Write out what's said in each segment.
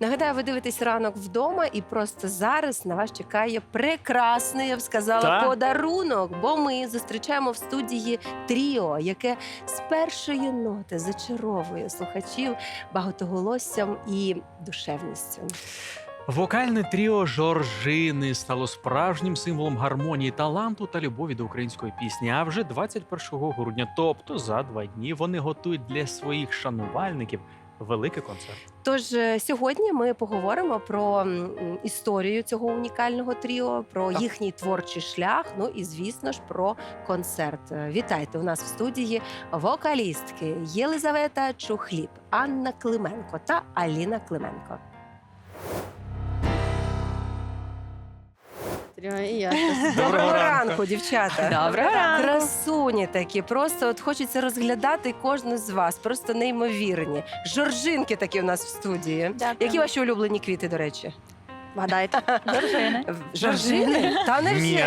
Нагадаю, ви дивитесь ранок вдома, і просто зараз на вас чекає прекрасний, я б сказала, Так. подарунок. Бо ми зустрічаємо в студії тріо, яке з першої ноти зачаровує слухачів багатоголоссям і душевністю. Вокальне тріо Жоржини стало справжнім символом гармонії, таланту та любові до української пісні. А вже 21 грудня, тобто за два дні, вони готують для своїх шанувальників великий концерт. Тож е, сьогодні ми поговоримо про історію цього унікального тріо, про Так. їхній творчий шлях. Ну і звісно ж про концерт. Е, Вітайте у нас в студії вокалістки Єлизавета Чухліб, Анна Клименко та Аліна Клименко. І я Доброго ранку. ранку, дівчата. Доброго ранку. Красуні такі, просто от хочеться розглядати кожну з вас, просто неймовірні. Жоржинки такі у нас в студії. Дякую. Які ваші улюблені квіти, до речі? Вгадайте. Жоржини. Жоржини? Та не Ні, вже.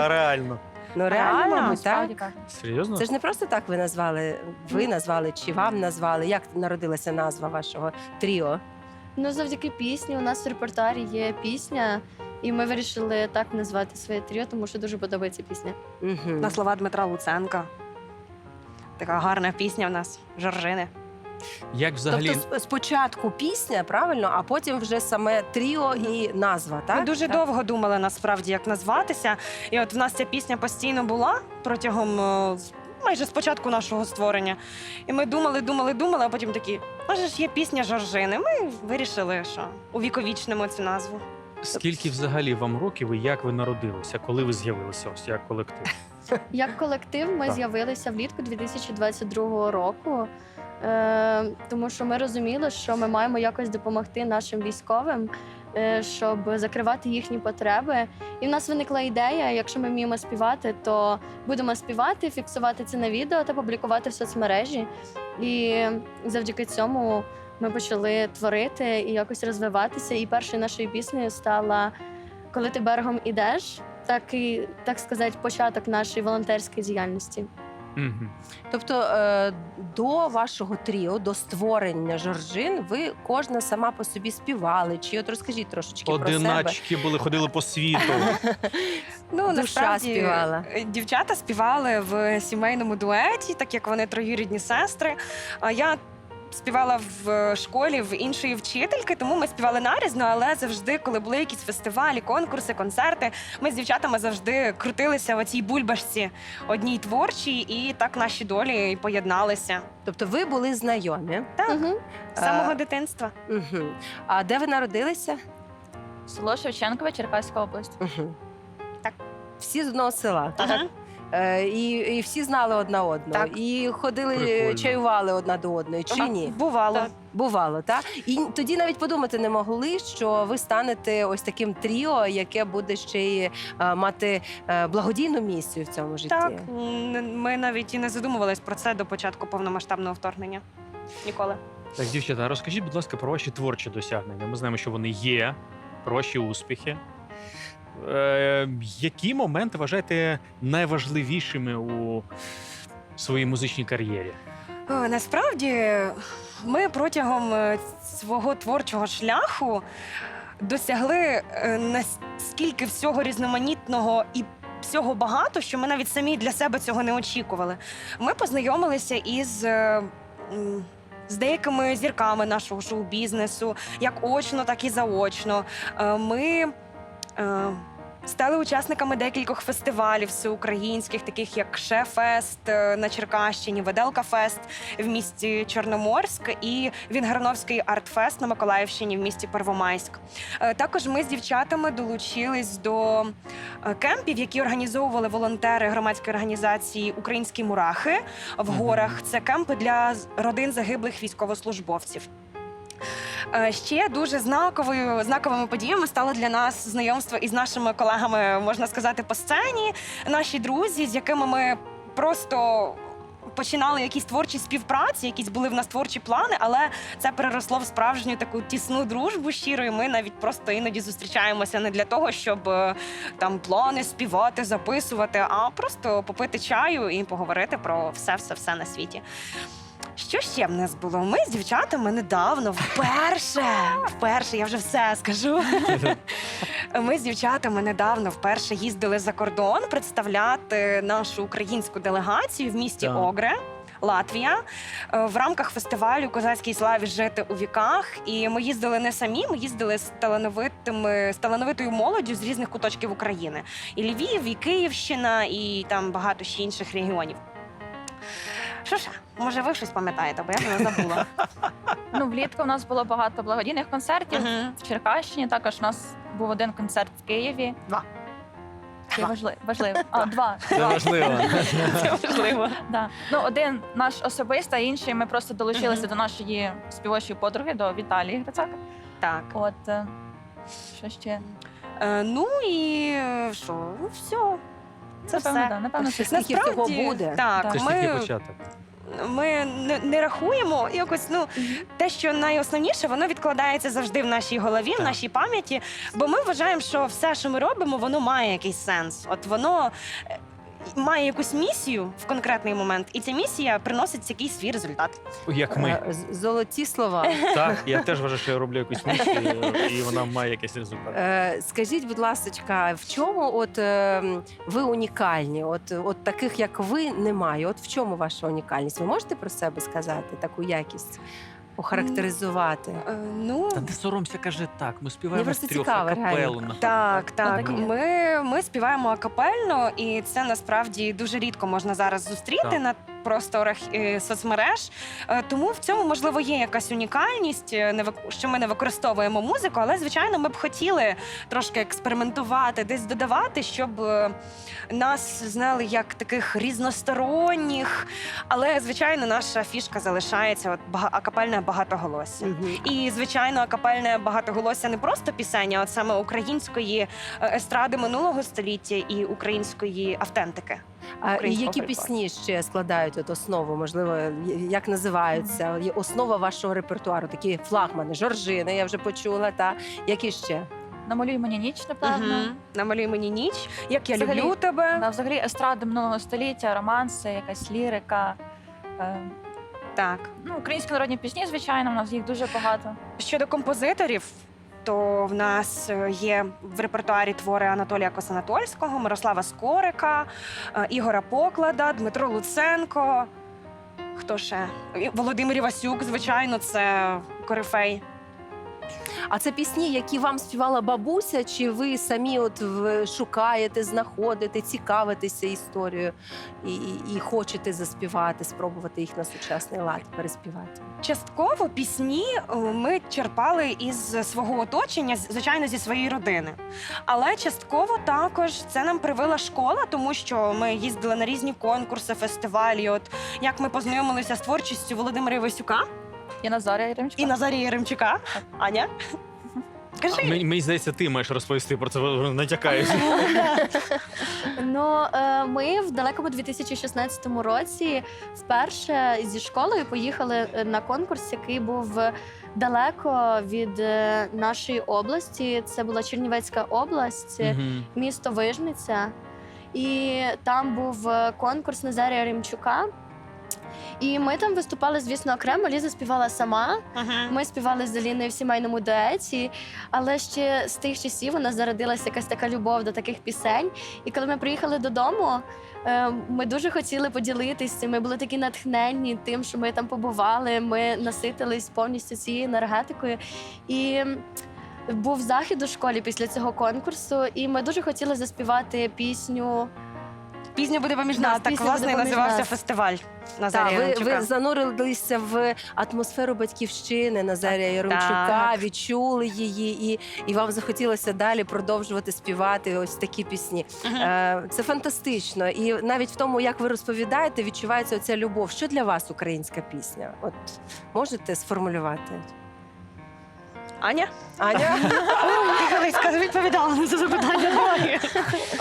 а, реально. Ну реально, мабуть, так. так. Серйозно? Це ж не просто так ви назвали. Ви назвали чи вам назвали? Як народилася назва вашого тріо? Ну, завдяки пісні. У нас в репертуарі є пісня, і ми вирішили так назвати своє тріо, тому що дуже подобається пісня. Угу. На слова Дмитра Луценка. Така гарна пісня в нас Жоржини. Як взагалі Тобто сп- спочатку пісня, правильно, а потім вже саме тріо і назва, так? Ми дуже Так. довго думали насправді, як назватися. І от в нас ця пісня постійно була протягом е, з- майже з початку нашого створення. І ми думали, думали, думали, а потім такі, може ж є пісня Жоржини. Ми вирішили, що увіковічнимо цю назву. Скільки взагалі вам років і як ви народилися, коли ви з'явилися ось як колектив? Як колектив, ми Так. з'явилися влітку 2022 року, е, тому що ми розуміли, що ми маємо якось допомогти нашим військовим, е, щоб закривати їхні потреби. І в нас виникла ідея: якщо ми вміємо співати, то будемо співати, фіксувати це на відео та публікувати в соцмережі. І завдяки цьому ми почали творити і якось розвиватися. І першою нашою піснею стала Коли ти берегом ідеш. Так і так сказати, початок нашої волонтерської діяльності. Мгм. Тобто е, до вашого тріо, до створення Жоржин, ви кожна сама по собі співали. Чи от розкажіть трошечки про себе. Одиначки були, ходили по світу. Ну, Душа насправді, співала. е, Дівчата співали в сімейному дуеті, так як вони троюрідні сестри. А я співала в школі в іншої вчительки, тому ми співали нарізно, але завжди, коли були якісь фестивалі, конкурси, концерти, ми з дівчатами завжди крутилися в цій бульбашці одній творчій, і так наші долі і поєдналися Тобто ви були знайомі. Так. Угу. з самого Е, дитинства. Угу. А де ви народилися? Село Шевченкове, Черкаська область. Угу. Так. Всі з одного села. Ага. Е, і, і всі знали одна одну. Так. І ходили, Прикольно. чаювали одна до одної, чи А, ні? Бувало. Так. Бувало, так? І тоді навіть подумати не могли, що ви станете ось таким тріо, яке буде ще й е, мати е, благодійну місію в цьому житті. Так, м, ми навіть і не задумувались про це до початку повномасштабного вторгнення. Ніколи. Так, дівчата, розкажіть, будь ласка, про ваші творчі досягнення. Ми знаємо, що вони є, про ваші успіхи. Е, які моменти вважаєте найважливішими у своїй музичній кар'єрі? О, Насправді ми протягом е, свого творчого шляху досягли е, наскільки всього різноманітного і всього багато, що ми навіть самі для себе цього не очікували. Ми познайомилися із. е, З деякими зірками нашого шоу-бізнесу, як очно, так і заочно. Е, Ми е, стали учасниками декількох фестивалів всеукраїнських, таких як Шефест е, на Черкащині, Веделка Фест в місті Чорноморськ і Вінгерновський артфест на Миколаївщині в місті Первомайськ. Е, Також ми з дівчатами долучились до е, кемпів, які організовували волонтери громадської організації Українські мурахи в горах. Це кемпи для родин загиблих військовослужбовців. Е, Ще дуже знаковою знаковими подіями стало для нас знайомство із нашими колегами, можна сказати, по сцені. Наші друзі, з якими ми просто. Починали якісь творчі співпраці, якісь були в нас творчі плани, але це переросло в справжню таку тісну дружбу щиро. І ми навіть просто іноді зустрічаємося не для того, щоб е, там плани співати, записувати, а просто попити чаю і поговорити про все, все, все на світі. Що ще в нас було? Ми з дівчатами недавно вперше, вперше, я вже все скажу. Ми з дівчатами недавно вперше їздили за кордон представляти нашу українську делегацію в місті Так. Огре. Латвія е, в рамках фестивалю Козацькій славі жити у віках. І ми їздили не самі, ми їздили з талановитими з талановитою молоддю з різних куточків України. І Львів, і Київщина, і там багато ще інших регіонів. Що ж, може, ви щось пам'ятаєте, бо я вже забула. Ну, влітку у нас було багато благодійних концертів. Мгм. В Черкащині також у нас був один концерт в Києві. Два. Це важливо. важливо. А, два. Це важливо. Це важливо. Да. Ну, один наш особистий, а інший ми просто долучилися до нашої співочої подруги, до Віталії Грицака. Так. От е, що ще? Е, ну і е, що? Ну, все. Це напевно, все. Да, напевно, це Скільки всього буде? Так, Так. Це ж тільки ми, початок. Ми не, не рахуємо якось. Ну те, що найосновніше, воно відкладається завжди в нашій голові, в нашій пам'яті. Бо ми вважаємо, що все, що ми робимо, воно має якийсь сенс. От воно. Має якусь місію в конкретний момент, і ця місія приносить якийсь свій результат. Як ми. Е, з- Золоті слова. Так, я теж вважаю, що я роблю якусь місію, і вона має якийсь результат. Е, Скажіть, будь ласка, в чому от е, м, ви унікальні? От, от таких, як ви, немає. От в чому ваша унікальність? Ви можете про себе сказати таку якість? Охарактеризувати? Е, ну Та не соромся, каже так. Ми співаємо з просто трьох цікаво, акапелу. реально. Так, так. таке. Ми, ми співаємо акапельно, і це насправді дуже рідко можна зараз зустріти Так. на просторах е, соцмереж. Е, Тому в цьому можливо є якась унікальність, е, не що ми не використовуємо музику, але звичайно, ми б хотіли трошки експериментувати, десь додавати, щоб е, нас знали як таких різносторонніх. Але звичайно, наша фішка залишається от акапельне багатоголосся. Мгм. І звичайно, акапельне багатоголосся не просто пісень, а от саме української естради минулого століття і української автентики. А і які фольклору. пісні ще складають от основу? Можливо, як називаються? Є Основа вашого репертуару, такі флагмани, жоржини, я вже почула. Та які ще? Намалюй мені ніч, напевно. Мгм. Намалюй мені ніч, як я Взагалі, люблю тебе. Да, взагалі естради минулого століття, романси, якась лірика. Е, Так. ну, українські народні пісні, звичайно, у нас їх дуже багато. Щодо композиторів. То в нас е, є в репертуарі твори Анатолія Косанатольського, Мирослава Скорика, е, Ігора Поклада, Дмитро Луценко. Хто ще? Володимир Івасюк, звичайно, це корифей. А це пісні, які вам співала бабуся, чи ви самі от шукаєте, знаходите, цікавитеся історією і, і, і хочете заспівати, спробувати їх на сучасний лад переспівати? Частково пісні е, ми черпали із свого оточення, звичайно, зі своєї родини. Але частково також це нам привила школа, тому що ми їздили на різні конкурси, фестивалі. От як ми познайомилися з творчістю Володимира Івасюка І Назарія Єремчука. і Назарія Яремчука. Аня? Кажи. Мені, мені здається, ти маєш розповісти про це, натякаєш. Ну, е, ми в далекому 2016 році вперше зі школою поїхали е, на конкурс, який був далеко від е, нашої області. Це була Чернівецька область, Мгм. місто Вижниця. І там був е, конкурс Назарія Римчука. І ми там виступали, звісно, окремо. Ліза співала сама. Мгм. Ми співали з Аліною в сімейному дуеті, але ще з тих часів у нас зародилася якась така любов до таких пісень. І коли ми приїхали додому, е, ми дуже хотіли поділитися. Ми були такі натхненні тим, що ми там побували. Ми наситились повністю цією енергетикою. І був захід у школі після цього конкурсу, і ми дуже хотіли заспівати пісню. Пізня буде поміж нас. Так «Пісня власне буде поміж називався нас». фестиваль Так, ви, ви занурилися в атмосферу батьківщини Назарія Яремчука, Так. відчули її, і, і вам захотілося далі продовжувати співати ось такі пісні. Е, Це фантастично. І навіть в тому, як ви розповідаєте, відчувається оця любов. Що для вас українська пісня? От можете сформулювати? Аня? Аня? Колись скажи, відповідала на це запитання.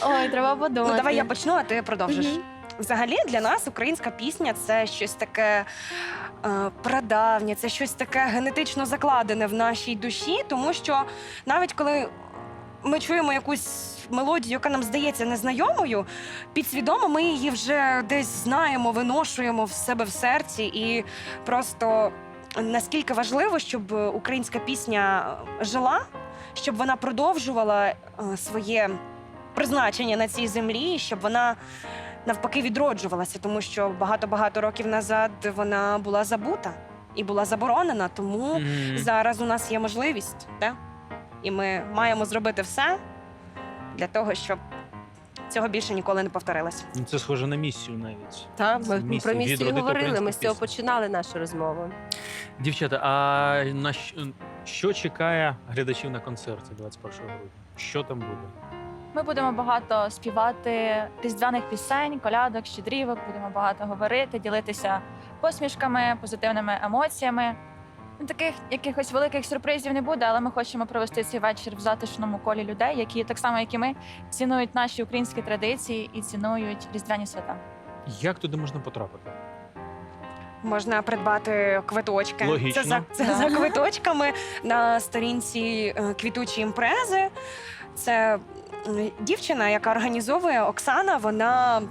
Ой, треба подумати. Ну, давай я почну, а ти продовжиш. Мгм. Взагалі для нас українська пісня це щось таке е, прадавнє, це щось таке генетично закладене в нашій душі, тому що навіть коли ми чуємо якусь мелодію, яка нам здається незнайомою, підсвідомо ми її вже десь знаємо, виношуємо в себе в серці. І просто наскільки важливо, щоб українська пісня жила, щоб вона продовжувала е, своє призначення на цій землі, щоб вона навпаки відроджувалася, тому що багато-багато років назад вона була забута і була заборонена. Тому Мгм. зараз у нас є можливість, да? і ми маємо зробити все для того, щоб цього більше ніколи не повторилось. Ну, Це схоже на місію навіть. Так, ми Місію про місію відродити говорили. Ми українську з цього пісню. починали нашу розмову. Дівчата, а на що, що чекає глядачів на концерті 21 грудня? Що там буде? Ми будемо багато співати різдвяних пісень, колядок, щедрівок. Будемо багато говорити, ділитися посмішками, позитивними емоціями. Ну, Таких якихось великих сюрпризів не буде, але ми хочемо провести цей вечір в затишному колі людей, які так само, як і ми, цінують наші українські традиції і цінують різдвяні свята. Як туди можна потрапити? Можна придбати квиточки. Логічно. Це за, це Да. за квиточками на сторінці е, квітучі імпрези. Це дівчина, яка організовує Оксана. Вона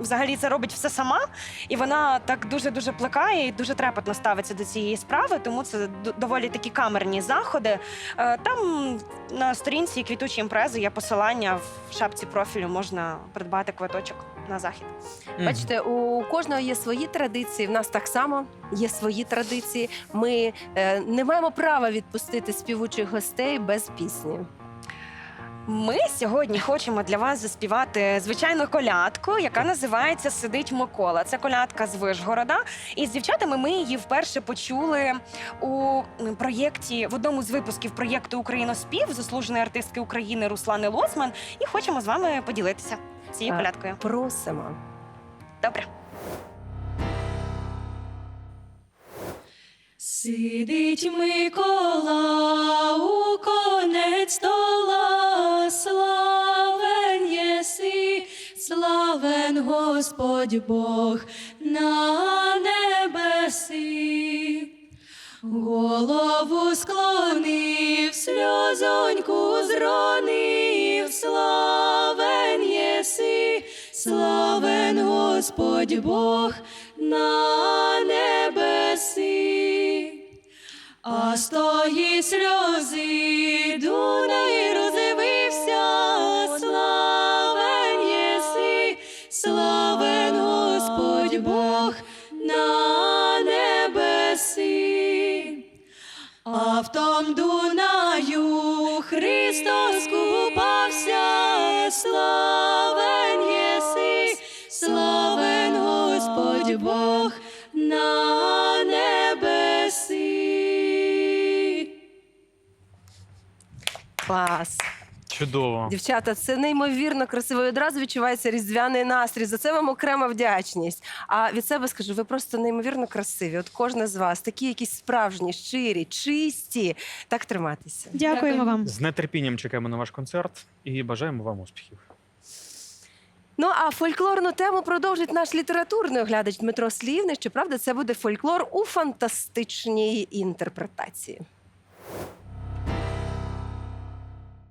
взагалі це робить все сама, і вона так дуже дуже плекає і дуже трепетно ставиться до цієї справи. Тому це доволі такі камерні заходи. Е, Там на сторінці квітучі імпрези є посилання в шапці профілю. Можна придбати квиточок на захід. Бачите, у кожного є свої традиції. В нас так само є свої традиції. Ми е, не маємо права відпустити співучих гостей без пісні. Ми сьогодні хочемо для вас заспівати звичайну колядку, яка називається Сидить Микола. Це колядка з Вишгорода. І з дівчатами ми її вперше почули у проєкті в одному з випусків проєкту Україноспів заслуженої артистки України Руслани Лоцман. І хочемо з вами поділитися цією колядкою. Просимо. Добре. Сидить Микола у конець стола, славен єси, славен Господь Бог на небеси. Голову склонив, сльозоньку зронив, славен єси, славен Господь Бог на небеси. А з тої сльози Дунай розвився, А том Дунаю Христос купався, славен єси, славен Господь Бог на небеси. Клас. Чудово. Дівчата, це неймовірно красиво. І одразу відчувається різдвяний настрій. За це вам окрема вдячність. А від себе скажу, ви просто неймовірно красиві. От кожна з вас, такі якісь справжні, щирі, чисті. Так триматися. Дякуємо вам. З нетерпінням чекаємо на ваш концерт і бажаємо вам успіхів. Ну а фольклорну тему продовжить наш літературний оглядач Дмитро Слівний. Щоправда, це буде фольклор у фантастичній інтерпретації.